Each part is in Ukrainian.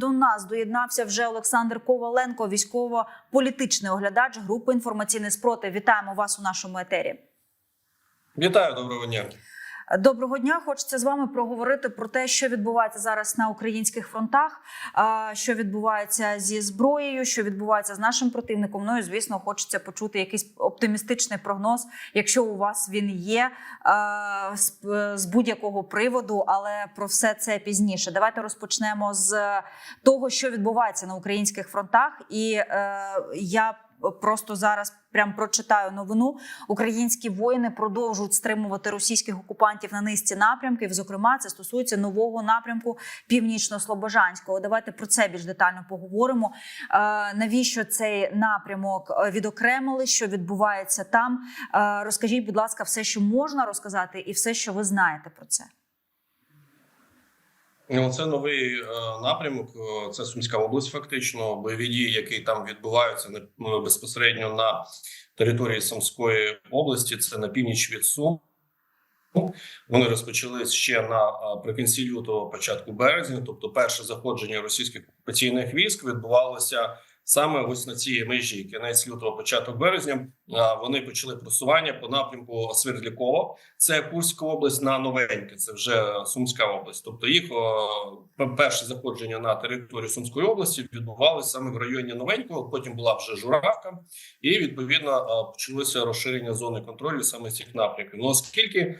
до нас доєднався вже Олександр Коваленко, військово-політичний оглядач групи інформаційний спротив. Вітаємо вас у нашому етері. Вітаю, доброго дня. Доброго дня. Хочеться з вами проговорити про те, що відбувається зараз на українських фронтах, що відбувається зі зброєю, що відбувається з нашим противником. Ну і звісно, хочеться почути якийсь оптимістичний прогноз, якщо у вас він є з, будь-якого приводу. Але про все це пізніше. Давайте розпочнемо з того, що відбувається на українських фронтах, і е, я. Просто зараз прям прочитаю новину. Українські воїни продовжують стримувати російських окупантів на низці напрямків. Зокрема, це стосується нового напрямку північно-слобожанського. Давайте про це більш детально поговоримо. Е, навіщо цей напрямок відокремили? Що відбувається там? Е, розкажіть, будь ласка, все, що можна розказати, і все, що ви знаєте про це. Ну, Це новий е, напрямок. е, Це Сумська область. Фактично, бойові дії, які там відбуваються ну, безпосередньо на території Сумської області. Це на північ від Сум. Вони розпочались ще наприкінці лютого, початку березня. Тобто, перше заходження російських окупаційних військ відбувалося саме ось на цій межі. Кінець лютого, початок березня. Вони почали просування по напрямку Свердлікова. Це Курська область на новеньке. Це вже Сумська область. Тобто їх перше заходження на територію Сумської області відбувалося саме в районі новенького. Потім була вже Журавка, і відповідно почалося розширення зони контролю саме цих напрямків. Ну оскільки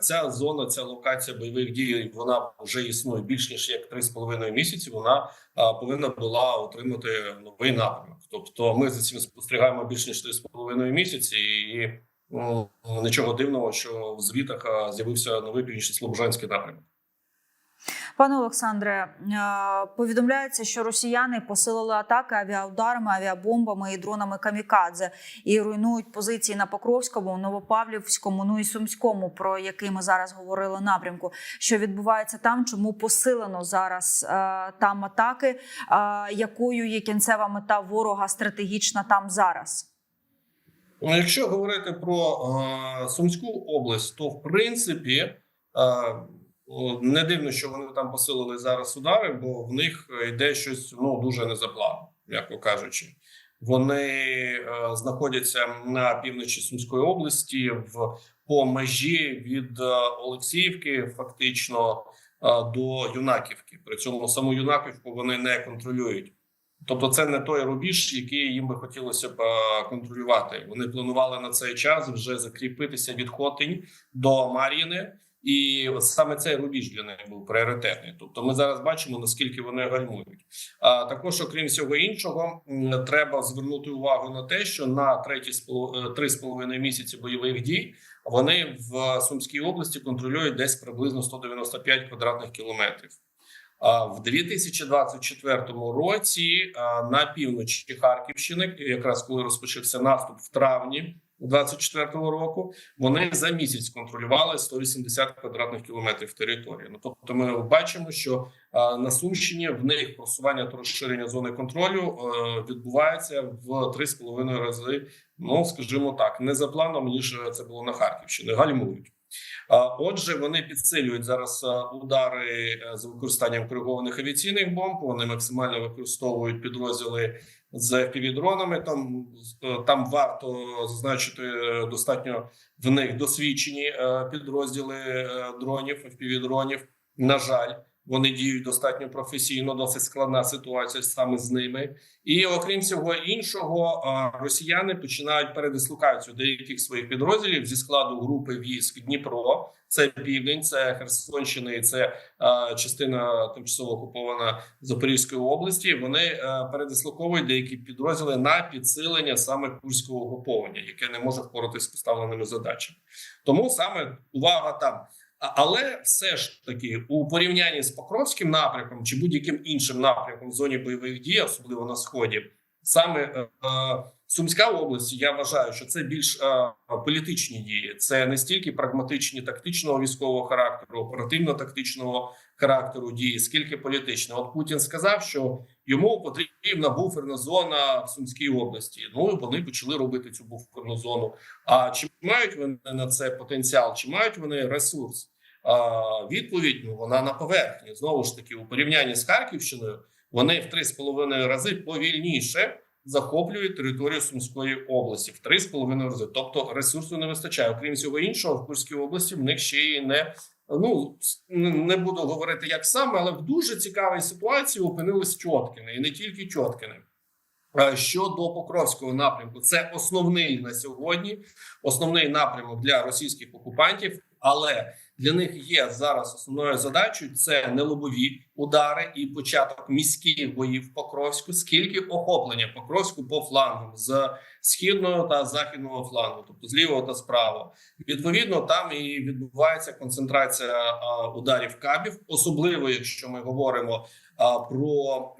ця зона, ця локація бойових дій, вона вже існує більш ніж як 3,5 місяці. Вона а, повинна була отримати новий напрямок. Тобто, ми за цим спостерігаємо більш ніж 3,5 місяці, і ну, нічого дивного, що в звітах а, з'явився новий північно-слобожанський напрямок. Пане Олександре, е, повідомляється, що росіяни посилили атаки авіаударами, авіабомбами і дронами камікадзе і руйнують позиції на Покровському, Новопавлівському, ну і Сумському, про який ми зараз говорили напрямку. Що відбувається там? Чому посилено зараз е, там атаки? Е, якою є кінцева мета ворога стратегічна там зараз? Ну, Якщо говорити про Сумську область, то в принципі не дивно, що вони там посилили зараз удари, бо в них йде щось ну дуже не за планом, м'яко кажучи. Вони е, знаходяться на півночі Сумської області в по межі від е, Олексіївки, фактично е, до Юнаківки. При цьому саму Юнаківку вони не контролюють. Тобто, це не той рубіж, який їм би хотілося б е, контролювати. Вони планували на цей час вже закріпитися від Хотинь до Мар'їни, і саме цей рубіж для них був пріоритетний. Тобто, ми зараз бачимо наскільки вони гальмують. А також, окрім всього іншого, треба звернути увагу на те, що на треті е, три з половиною місяці бойових дій вони в Сумській області контролюють десь приблизно 195 квадратних кілометрів. А в 2024 році на півночі Харківщини, якраз коли розпочався наступ в травні 24 року, вони за місяць контролювали 180 квадратних кілометрів території. Ну тобто, ми бачимо, що а, на Сумщині в них просування та розширення зони контролю е, відбувається в 3,5 рази. Ну скажімо так, не за планом ніж це було на Харківщині. Гальмують. Отже, вони підсилюють зараз удари е, з використанням коригованих авіаційних бомб. Вони максимально використовують підрозділи з FPV-дронами. Там е, там варто зазначити е, достатньо в них досвідчені е, підрозділи дронів, FPV-дронів. На жаль, вони діють достатньо професійно, досить складна ситуація саме з ними. І окрім всього іншого, росіяни починають передислокацію деяких своїх підрозділів зі складу групи військ Дніпро. Це південь, це Херсонщина, і це а, частина тимчасово окупована Запорізької області. Вони а, передислоковують деякі підрозділи на підсилення саме курського угруповання, яке не може впоратися з поставленими задачами. Тому саме увага там. Але все ж таки у порівнянні з Покровським напрямком чи будь-яким іншим напрямком в зоні бойових дій, особливо на сході, саме е, е, Сумська область, я вважаю, що це більш е, політичні дії. Це не стільки прагматичні тактичного військового характеру, оперативно-тактичного характеру дії, скільки політичного. От Путін сказав, що йому потрібна буферна зона в Сумській області. Ну і вони почали робити цю буферну зону. А чи мають вони на це потенціал? Чи мають вони ресурс? відповідь ну вона на поверхні. Знову ж таки, у порівнянні з Харківщиною вони в 3,5 рази повільніше захоплюють територію Сумської області в 3,5 рази. Тобто ресурсу не вистачає. Окрім всього іншого, в Курській області в них ще й не ну не буду говорити як саме, але в дуже цікавій ситуації опинились Чоткіни, і не тільки Чоткіни. Е, Щодо Покровського напрямку, це основний на сьогодні, основний напрямок для російських окупантів. Але для них є зараз основною задачею це не лобові удари і початок міських боїв Покровську, скільки охоплення Покровську по флангам з східного та західного флангу, тобто з лівого та з правого. Відповідно, там і відбувається концентрація ударів кабів, особливо якщо ми говоримо про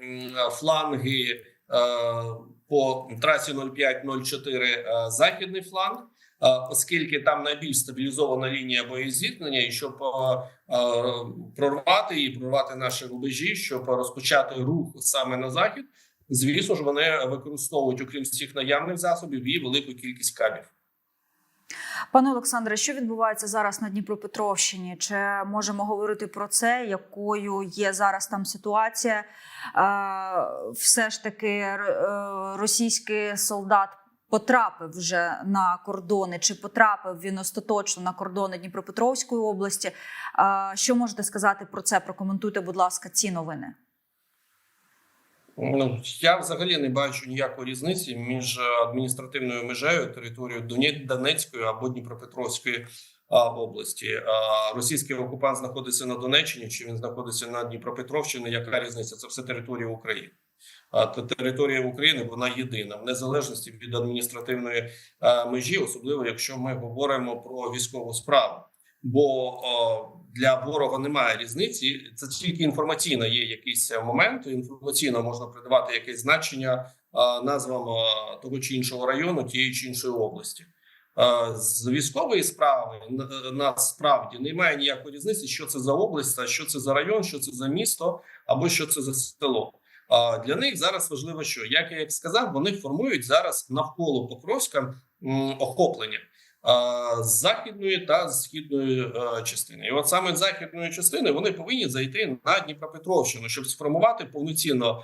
фланги е, по трасі 05-04 е, західний фланг. Е, Оскільки там найбільш стабілізована лінія боєзіткнення, і щоб е, е, прорвати її, прорвати наші рубежі, щоб розпочати рух саме на захід, звісно ж, вони використовують окрім всіх наявних засобів і велику кількість кабів. Пане Олександре, що відбувається зараз на Дніпропетровщині? Чи можемо говорити про це, якою є зараз там ситуація? Все ж таки, російський солдат потрапив вже на кордони, чи потрапив він остаточно на кордони Дніпропетровської області? Е, що можете сказати про це? Прокоментуйте, будь ласка, ці новини. Ну я взагалі не бачу ніякої різниці між адміністративною межею територією Доне- Донецької або Дніпропетровської області. Російський окупант знаходиться на Донеччині, чи він знаходиться на Дніпропетровщині? Яка різниця? Це все територія України. Територія України вона єдина в незалежності від адміністративної межі, особливо якщо ми говоримо про військову справу. Бо для ворога немає різниці. Це тільки інформаційно є якийсь момент. Інформаційно можна придавати якесь значення назвам того чи іншого району, тієї чи іншої області. З військової справи насправді немає ніякої різниці, що це за область, що це за район, що це за місто або що це за село. Для них зараз важливо, що як я сказав, вони формують зараз навколо Покровська охоплення з західної та східної е, частини. І от саме з західної частини вони повинні зайти на Дніпропетровщину, щоб сформувати повноцінно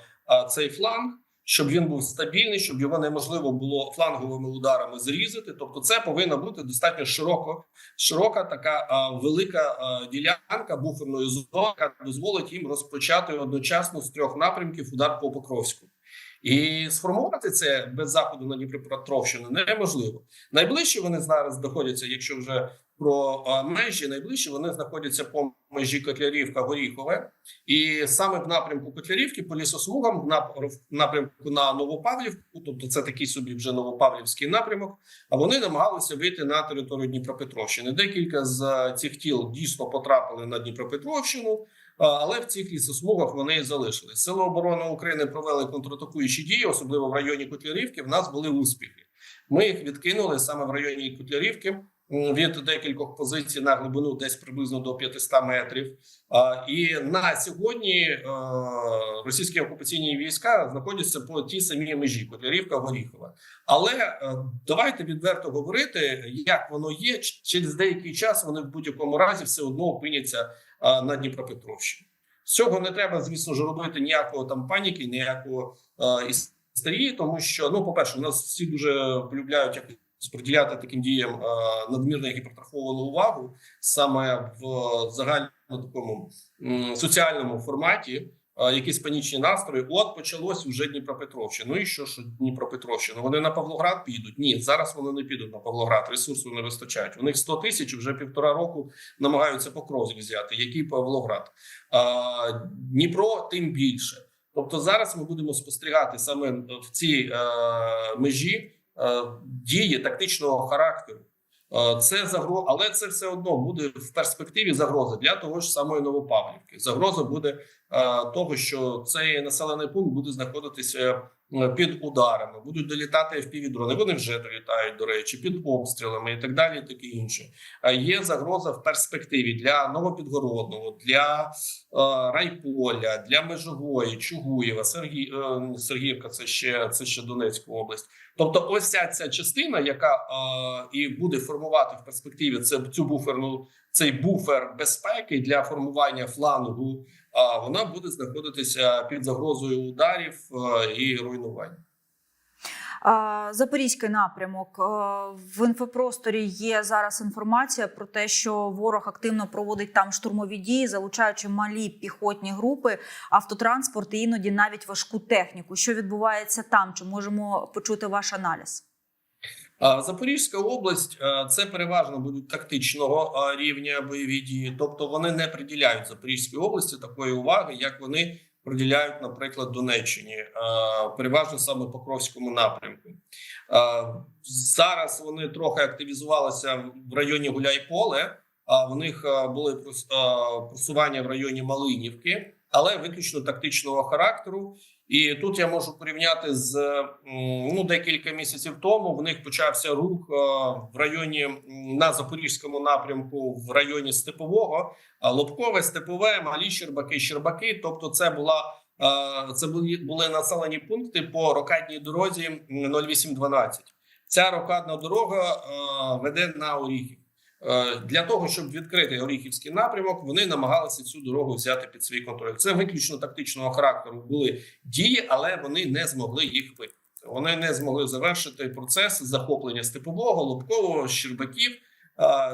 цей фланг, щоб він був стабільний, щоб його неможливо було фланговими ударами зрізати. Тобто, це повинна бути достатньо широко, широка така а, велика а, ділянка буферної зони, яка дозволить їм розпочати одночасно з трьох напрямків удар по Покровську. І сформувати це без заходу на Дніпропетровщину неможливо. Найближче вони зараз знаходяться, якщо вже про межі, найближче вони знаходяться по межі Котлярівка Горіхове, і саме в напрямку Котлярівки по лісосмугам, в напрямку на Новопавлівку, тобто це такий собі вже Новопавлівський напрямок. А вони намагалися вийти на територію Дніпропетровщини. Декілька з е, цих тіл дійсно потрапили на Дніпропетровщину. Але в цих лісосмугах вони і залишились. Сили оборони України провели контратакуючі дії, особливо в районі Котлярівки. В нас були успіхи. Ми їх відкинули саме в районі Котлярівки від декількох позицій на глибину десь приблизно до 500 метрів. І на сьогодні е, російські окупаційні війська знаходяться по тій самій межі Котлярівка Горіхова. Але е, давайте відверто говорити, як воно є. Через деякий час вони в будь-якому разі все одно опиняться на Дніпропетровщині. З цього не треба, звісно ж, робити ніякого там паніки, ніякого а, істерії, тому що, ну, по-перше, у нас всі дуже полюбляють якось приділяти таким діям а, надмірно гіпертрофовану увагу саме в загальному такому соціальному форматі. а, Якісь панічні настрої. От почалось вже Дніпропетровщина. Ну і що ж Дніпропетровщина? Вони на Павлоград підуть? Ні, зараз вони не підуть на Павлоград. Ресурсу не вистачають. У них 100 тисяч вже півтора року намагаються Покровськ взяти. Який Павлоград? А, Дніпро тим більше. Тобто зараз ми будемо спостерігати саме в цій е, межі е, дії тактичного характеру. Е, Це загроза, але це все одно буде в перспективі загроза для того ж самої Новопавлівки. Загроза буде е, того, що цей населений пункт буде знаходитися е, під ударами, будуть долітати впівдрони. Вони вже долітають, до речі, під обстрілами і так далі. і Таке інше. Е, Є загроза в перспективі для Новопідгородного, для е, Райполя, для Межової, Чугуєва, Сергій, е, Сергіївка. Це ще це ще Донецька область. Тобто, ось ця, ця частина, яка е, і буде формувати в перспективі це цю буферну цей буфер безпеки для формування флангу. А вона буде знаходитися під загрозою ударів е, і руйнувань. Запорізький напрямок в інфопросторі є зараз інформація про те, що ворог активно проводить там штурмові дії, залучаючи малі піхотні групи, автотранспорт і іноді навіть важку техніку. Що відбувається там? Чи можемо почути ваш аналіз? Запорізька область е, це переважно будуть тактичного е, рівня бойові дії, тобто вони не приділяють Запорізькій області такої уваги, як вони приділяють, наприклад, Донеччині, е, переважно саме Покровському напрямку. Зараз вони трохи активізувалися в районі Гуляйполе. А в них були просування в районі Малинівки, але виключно тактичного характеру. І тут я можу порівняти з ну декілька місяців тому. В них почався рух е, в районі на запорізькому напрямку, в районі Степового, а Лобкове, Степове, Малі Щербаки, Щербаки. Тобто, це була е, це були, були населені пункти по рокадній дорозі м, 0812. Ця рокадна дорога е, веде на Оріхів. Е, Для того щоб відкрити Оріхівський напрямок, вони намагалися цю дорогу взяти під свій контроль. Це виключно тактичного характеру були дії, але вони не змогли їх виконати. Вони не змогли завершити процес захоплення степового, лобкового, щербаків.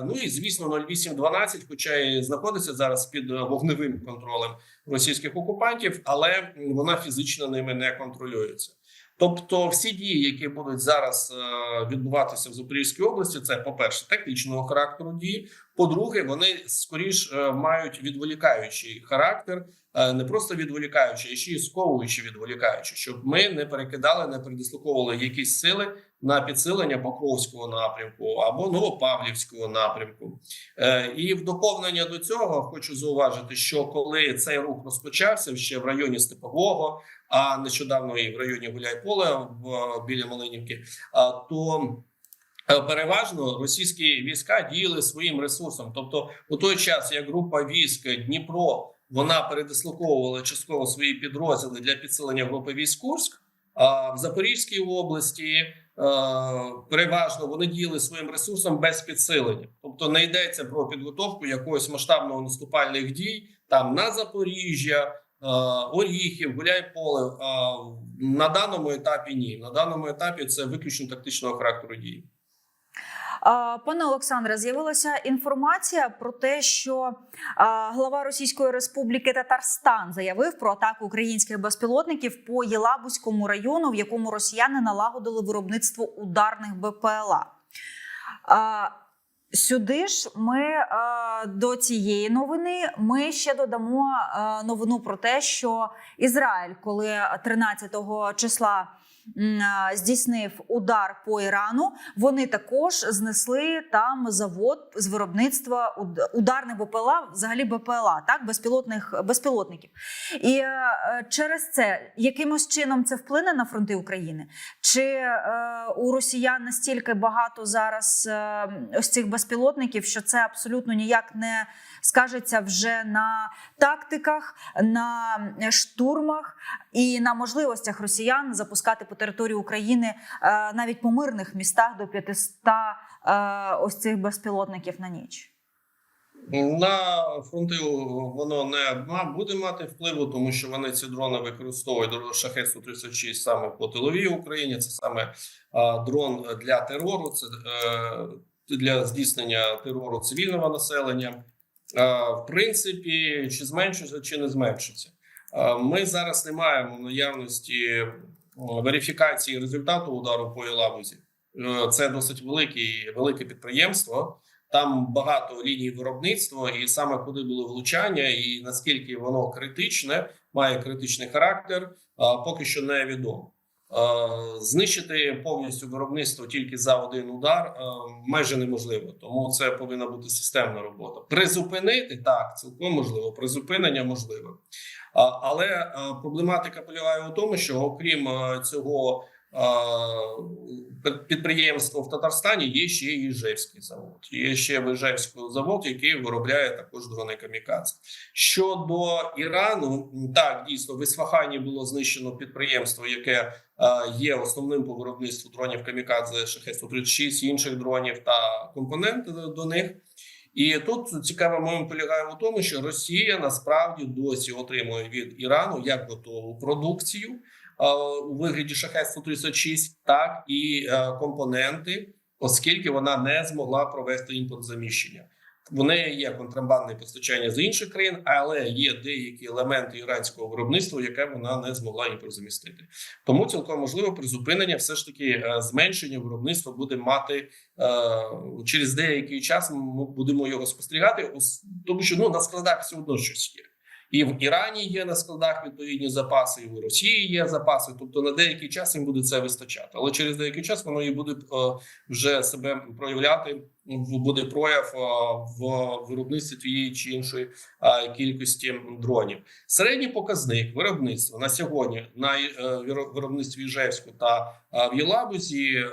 Ну і звісно, 0812, хоча і знаходиться зараз під е, вогневим контролем російських окупантів, але вона фізично ними не контролюється. Тобто, всі дії, які будуть зараз е, відбуватися в Запорізькій області, це по перше, тактичного характеру дії. По-друге, вони скоріш е, мають відволікаючий характер, е, не просто відволікаючий, а ще й сковуючий відволікаючий, щоб ми не перекидали, не передислоковували якісь сили на підсилення Покровського напрямку або Новопавлівського напрямку. Е, І в доповнення до цього хочу зауважити, що коли цей рух розпочався ще в районі Степового, а нещодавно і в районі Гуляйполе в біля Малинівки, то е, переважно російські війська діяли своїм ресурсом. Тобто, у той час як група військ Дніпро вона передислоковувала частково свої підрозділи для підсилення групи військ Курськ, а в Запорізькій області е, переважно вони діяли своїм ресурсом без підсилення, тобто не йдеться про підготовку якогось масштабного наступальних дій там на Запоріжжя. Е, Оріхів, Гуляйполе е, на даному етапі ні. На даному етапі це виключно тактичного характеру дії. Пане Олександре, з'явилася інформація про те, що глава Російської Республіки Татарстан заявив про атаку українських безпілотників по Єлабузькому району, в якому росіяни налагодили виробництво ударних БПЛА. Сюди ж ми е, до цієї новини ми ще додамо е, новину про те, що Ізраїль, коли 13 числа здійснив удар по Ірану, вони також знесли там завод з виробництва уд- ударних БПЛА, взагалі БПЛА, так безпілотних безпілотників. І е, через це якимось чином це вплине на фронти України? Чи е, у росіян настільки багато зараз е, ось цих безпілотників, що це абсолютно ніяк не скажеться вже на тактиках, на штурмах і на можливостях росіян запускати по території України е, навіть по мирних містах до 500 е, ось цих безпілотників на ніч? На фронти воно не буде мати впливу, тому що вони ці дрони використовують до шахет 136 саме по тиловій Україні. Це саме дрон для терору, це е, для здійснення терору цивільного населення. Е, в принципі, чи зменшиться, чи не зменшиться. Е, ми зараз не маємо наявності е, верифікації результату удару по Єлабузі. Е, Це досить великий, велике підприємство. Там багато ліній виробництва, і саме куди було влучання, і наскільки воно критичне, має критичний характер, поки що невідомо. Знищити повністю виробництво тільки за один удар е, майже неможливо, тому це повинна бути системна робота. Призупинити так, цілком можливо. Призупинення можливе, але е, проблематика полягає у тому, що окрім е, цього підприємства в Татарстані є ще Іжевський завод. Є ще в Іжевський завод, який виробляє також дрони камікадзе. Щодо Ірану, так дійсно в Ісфахані було знищено підприємство, яке є основним по виробництву дронів камікадзе шахет 136 інших дронів та компоненти до них. І тут цікавий момент полягає у тому, що Росія насправді досі отримує від Ірану як готову продукцію у вигляді шахет 136 так і е, компоненти, оскільки вона не змогла провести імпорт заміщення. В неї є контрабандне постачання з інших країн, але є деякі елементи іранського виробництва, яке вона не змогла імпортзамістити. Тому цілком можливо призупинення, все ж таки е, зменшення виробництва буде мати е, через деякий час. Ми будемо його спостерігати, тому що ну на складах все одно щось є. І в Ірані є на складах відповідні запаси, і в Росії є запаси. Тобто на деякий час їм буде це вистачати, але через деякий час воно і буде е, вже себе проявляти. Буде прояв в виробництві тієї чи іншої кількості дронів. Середній показник виробництва на сьогодні на е, виро- виробництві Іжевську та в Єлабузі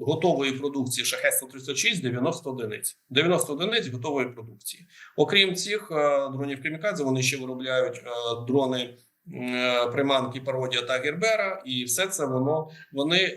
готової продукції шахет 136 90 одиниць. 90 одиниць готової продукції. Окрім цих дронів камікадзе, вони ще виробляють дрони. Е, Приманки, пародія та Гербера, і все це воно вони е,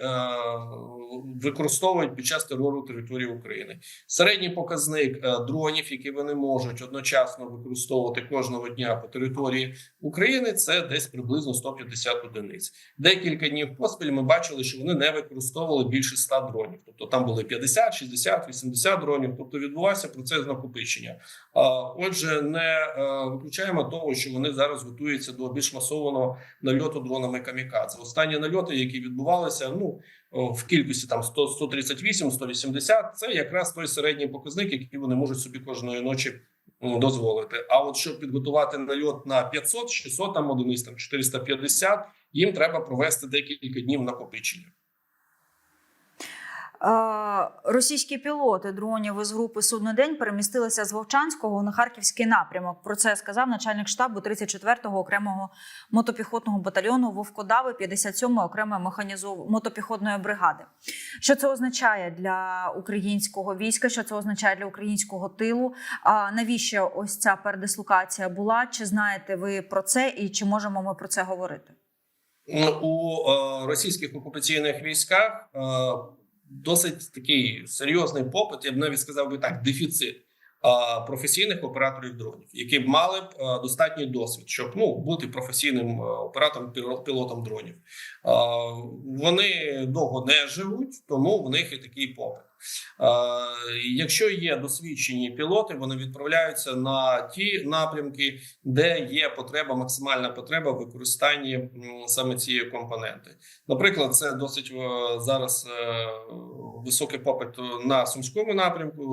використовують під час терору території України. Середній показник е, дронів, які вони можуть одночасно використовувати кожного дня по території України, це десь приблизно 150 одиниць. Декілька днів поспіль ми бачили, що вони не використовували більше 100 дронів. Тобто там були 50, 60, 80 дронів. Тобто відбувався процес накопичення. Отже, не е, виключаємо того, що вони зараз готуються до більш масованого нальоту дронами камікадзе. Останні нальоти, які відбувалися, ну в кількості там 100, 138, 180, це якраз той середній показник, який вони можуть собі кожної ночі дозволити. А от щоб підготувати нальот на 500, 600 там одиниць, там 450, їм треба провести декілька днів накопичення. Російські пілоти дронів із групи Суднодень перемістилися з Вовчанського на харківський напрямок. Про це сказав начальник штабу 34-го окремого мотопіхотного батальйону Вовкодави 57-ї окремої механізов... мотопіхотної бригади. Що це означає для українського війська? Що це означає для українського тилу? А навіщо ось ця передислокація була? Чи знаєте ви про це, і чи можемо ми про це говорити? у е, російських окупаційних військах е, досить такий серйозний попит, я б навіть сказав би так, дефіцит професійних операторів дронів, які б мали б достатній досвід, щоб ну бути професійним оператором пілотом дронів. Вони довго не живуть, тому в них і такий попит. Е, Якщо є досвідчені пілоти, вони відправляються на ті напрямки, де є потреба, максимальна потреба в використанні саме цієї компоненти. Наприклад, це досить е, зараз е, високий попит на сумському напрямку.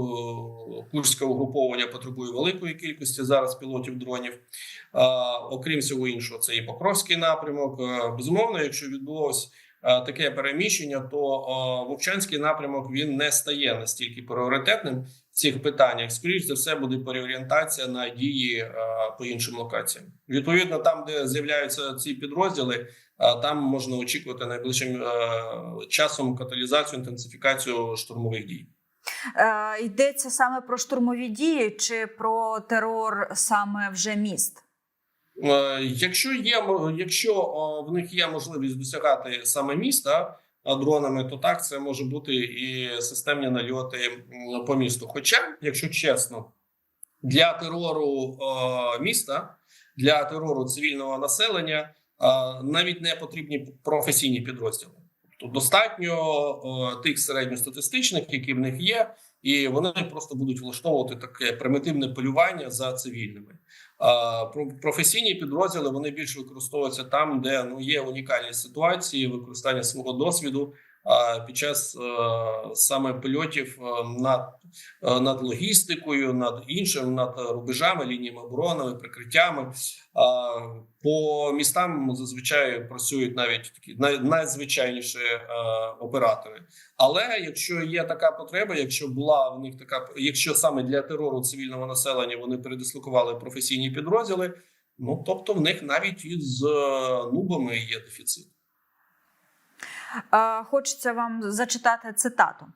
Курське угруповання потребує великої кількості зараз пілотів дронів. Окрім всього іншого, це і Покровський напрямок. Безумовно, якщо відбулося е, таке переміщення, то е, Вовчанський напрямок він не стає настільки пріоритетним в цих питаннях. Скоріше за все, буде переорієнтація на дії е, по іншим локаціям. Відповідно, там, де з'являються ці підрозділи, е, там можна очікувати найближчим е, часом каталізацію, інтенсифікацію штурмових дій. Е, йдеться саме про штурмові дії чи про терор саме вже міст? Е, Якщо є якщо в них є можливість досягати саме міста дронами, то так це може бути і системні нальоти по місту. Хоча, якщо чесно, для терору міста, для терору цивільного населення навіть не потрібні професійні підрозділи. Тобто достатньо тих середньостатистичних, які в них є, і вони просто будуть влаштовувати таке примітивне полювання за цивільними. Професійні підрозділи вони більш використовуються там, де ну є унікальні ситуації, використання свого досвіду під час е, саме польотів е, над, е, над логістикою, над іншим, над рубежами, лініями оборони, прикриттями. По містам зазвичай працюють навіть такі найзвичайніші оператори. Але якщо є така потреба, якщо була в них така, якщо саме для терору цивільного населення вони передислокували професійні підрозділи, ну тобто в них навіть із нубами є дефіцит. Хочеться вам зачитати цитату.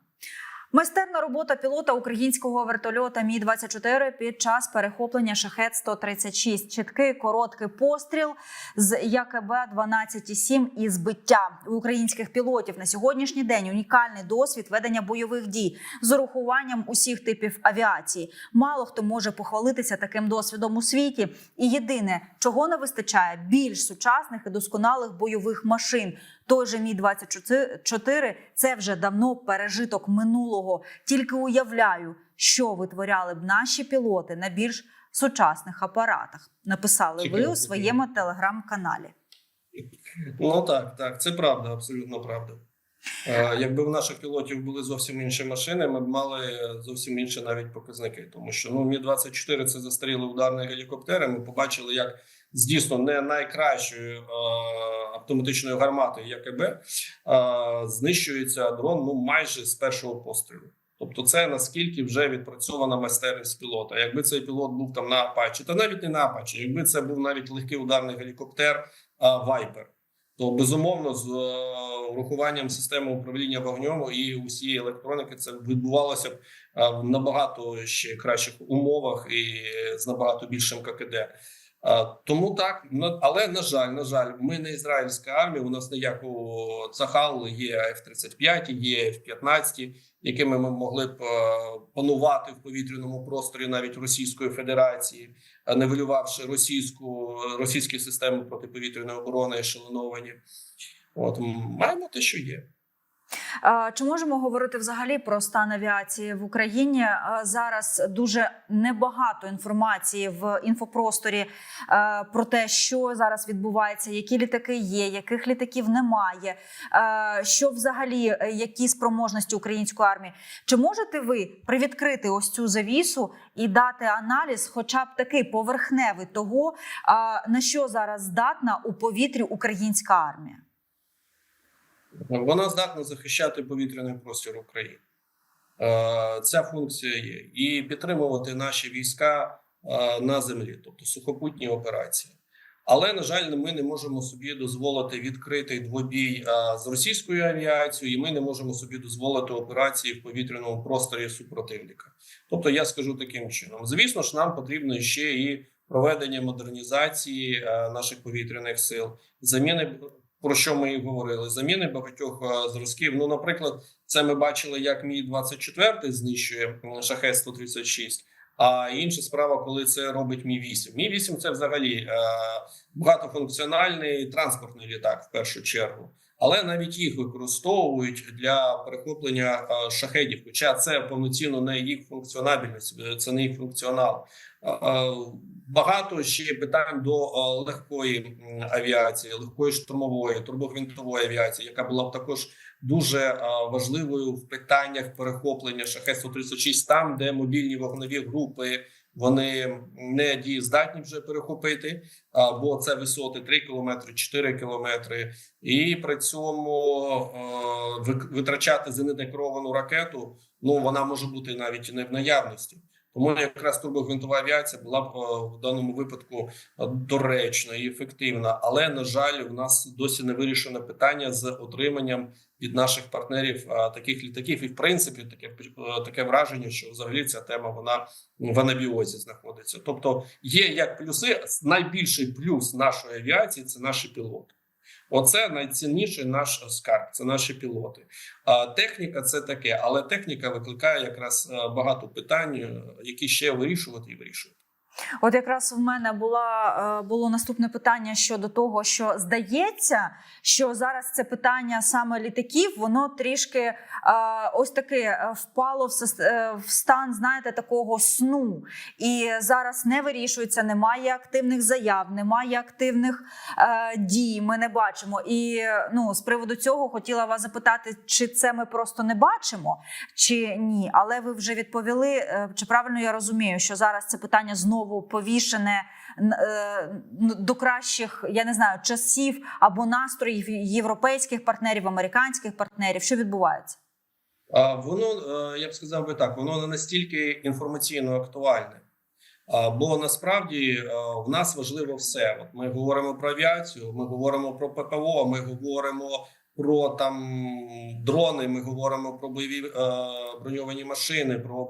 Майстерна робота пілота українського вертольота Мі 24 під час перехоплення шахет 136 Чіткий короткий постріл з ЯКБ 12,7 і збиття у українських пілотів на сьогоднішній день. Унікальний досвід ведення бойових дій з урахуванням усіх типів авіації. Мало хто може похвалитися таким досвідом у світі. І єдине, чого не вистачає, більш сучасних і досконалих бойових машин. Той же Мі 24 – це вже давно пережиток минулого. Тільки уявляю, що витворяли б наші пілоти на більш сучасних апаратах. Написали ви у своєму телеграм-каналі. Ну так, так, це правда, абсолютно правда. Е, Якби в наших пілотів були зовсім інші машини, ми б мали зовсім інші навіть показники. Тому що ну Мі 24 це застаріли ударні гелікоптери. Ми побачили, як з не найкращою е, автоматичною гарматою ЯКБ е, знищується дрон ну майже з першого пострілу. Тобто, це наскільки вже відпрацьована майстерність пілота. Якби цей пілот був там на Апачі, та навіть не на Апачі, якби це був навіть легкий ударний гелікоптер Вайпер, то безумовно з е, урахуванням системи управління вогнем і усієї електроніки це відбувалося б е, в набагато ще кращих умовах і з набагато більшим ККД. Тому так, але на жаль, на жаль, ми не ізраїльська армія. У нас ніякого Цахал є F-35, є F-15, якими ми могли б е, панувати в повітряному просторі навіть Російської Федерації, е, нивелювавши російську російські системи протиповітряної оборони ешелоновані. От маємо те, що є. Чи можемо говорити взагалі про стан авіації в Україні? Зараз дуже небагато інформації в інфопросторі про те, що зараз відбувається, які літаки є, яких літаків немає, що взагалі е, які спроможності української армії. Чи можете ви привідкрити ось цю завісу і дати аналіз, хоча б такий поверхневий того, на що зараз здатна у повітрі українська армія? Вона здатна захищати повітряний простір України. Е, Ця функція є і підтримувати наші війська е, на землі, тобто сухопутні операції. Але на жаль, ми не можемо собі дозволити відкритий двобій е, з російською авіацією, і ми не можемо собі дозволити операції в повітряному просторі супротивника. Тобто, я скажу таким чином: звісно ж, нам потрібно ще і проведення модернізації наших повітряних сил, заміни про що ми і говорили, заміни багатьох е, зразків. Ну, наприклад, це ми бачили, як мі 24 знищує шахет 136 А інша справа, коли це робить Мі 8 Мі 8 це взагалі е, багатофункціональний транспортний літак в першу чергу. Але навіть їх використовують для перехоплення е, шахедів. Хоча це повноцінно не їх функціонабельність, е, це не їх функціонал. Е, е, Багато ще питань до е, легкої авіації, легкої штурмової, турбогвинтової авіації, яка була б також дуже е, важливою в питаннях перехоплення шахет 136 там, де мобільні вогневі групи вони не дієздатні вже перехопити, а, бо це висоти 3 кілометри, 4 кілометри, і при цьому е, витрачати зенитно керовану ракету. Ну вона може бути навіть не в наявності. Тому якраз турбогвинтова авіація була б е, в даному випадку е, доречна і ефективна. Але на жаль, в нас досі не вирішено питання з отриманням від наших партнерів е, таких літаків. І в принципі, таке таке враження, що взагалі ця тема вона в анабіозі знаходиться. Тобто є як плюси. Найбільший плюс нашої авіації це наші пілоти. Оце найцінніший наш скарб. Це наші пілоти. А техніка це таке, але техніка викликає якраз е, багато питань, е, які ще вирішувати і вирішувати. От якраз в мене була е, було наступне питання щодо того, що здається, що зараз це питання саме літаків, воно трішки е, ось таки е, впало е, в стан, знаєте, такого сну. І зараз не вирішується, немає активних заяв, немає активних дій. Ми не бачимо. І ну з приводу цього хотіла вас запитати, чи це ми просто не бачимо, чи ні. Але ви вже відповіли. Чи правильно я розумію, що зараз це питання знову повішене н- е, до кращих, я не знаю, часів або настроїв європейських партнерів, американських партнерів? Що відбувається? Воно е, я б сказав би так, воно не настільки інформаційно актуальне. Бо насправді е, в нас важливо все. От ми говоримо про авіацію, ми говоримо про ППО, ми говоримо про там дрони, ми говоримо про бойові е, броньовані машини, про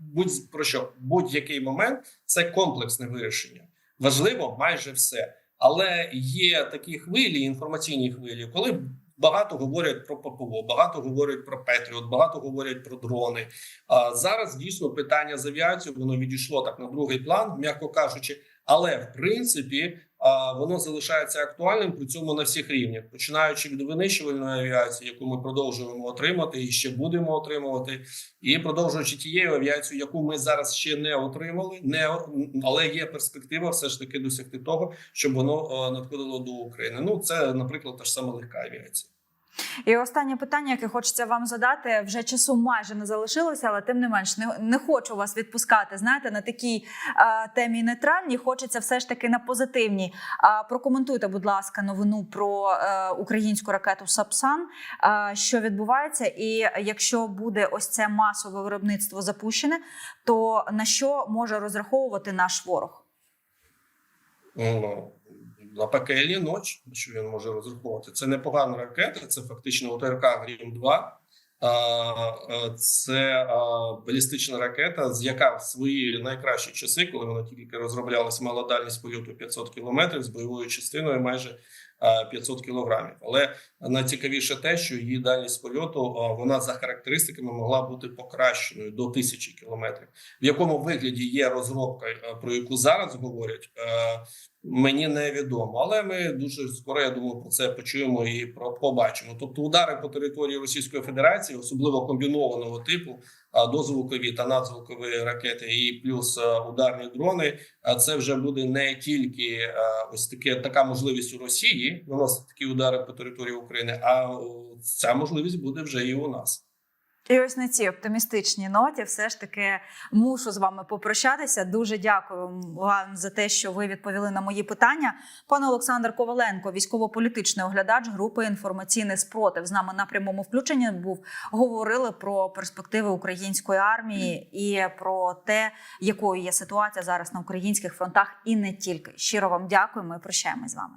будь про що будь-який момент це комплексне вирішення. Важливо майже все. Але є такі хвилі, інформаційні хвилі, коли багато говорять про ППО, багато говорять про Петріот, багато говорять про дрони. А зараз дійсно питання з авіацією воно відійшло так на другий план, м'яко кажучи. Але в принципі воно залишається актуальним при цьому на всіх рівнях, починаючи від винищувальної авіації, яку ми продовжуємо отримати і ще будемо отримувати, і продовжуючи тією авіацією, яку ми зараз ще не отримали, не але є перспектива все ж таки досягти того, щоб воно е, надходило до України. Ну це, наприклад, та ж сама легка авіація. І останнє питання, яке хочеться вам задати, вже часу майже не залишилося, але тим не менш не, не хочу вас відпускати. Знаєте, на такій е, темі нейтральній. Хочеться все ж таки на позитивній. А прокоментуйте, будь ласка, новину про е, українську ракету Сапсан. Е, що відбувається, і якщо буде ось це масове виробництво запущене, то на що може розраховувати наш ворог? Ну, на пекелі ночі, що він може розраховувати. Це непогана ракета, це фактично ОТРК Грім 2 Це балістична ракета, з яка в свої найкращі часи, коли вона тільки розроблялась, мала дальність польоту 500 кілометрів з бойовою частиною майже 500 кілограмів. Але найцікавіше те, що її дальність польоту вона за характеристиками могла бути покращеною до 1000 кілометрів. В якому вигляді є розробка, е, про яку зараз говорять, е, мені невідомо. Але ми дуже скоро, я думаю, про це почуємо і про побачимо. Тобто, удари по території Російської Федерації, особливо комбінованого типу, дозвукові та надзвукові ракети, і плюс ударні дрони. Це вже буде не тільки ось таке така можливість у Росії наносити такі удари по території України, а ця можливість буде вже і у нас. І ось на цій оптимістичній ноті, все ж таки мушу з вами попрощатися. Дуже дякую вам за те, що ви відповіли на мої питання. Пане Олександр Коваленко, військово-політичний оглядач групи інформаційний спротив. З нами на прямому включенні був говорили про перспективи української армії і про те, якою є ситуація зараз на українських фронтах, і не тільки. Щиро вам дякую. Ми прощаємось з вами.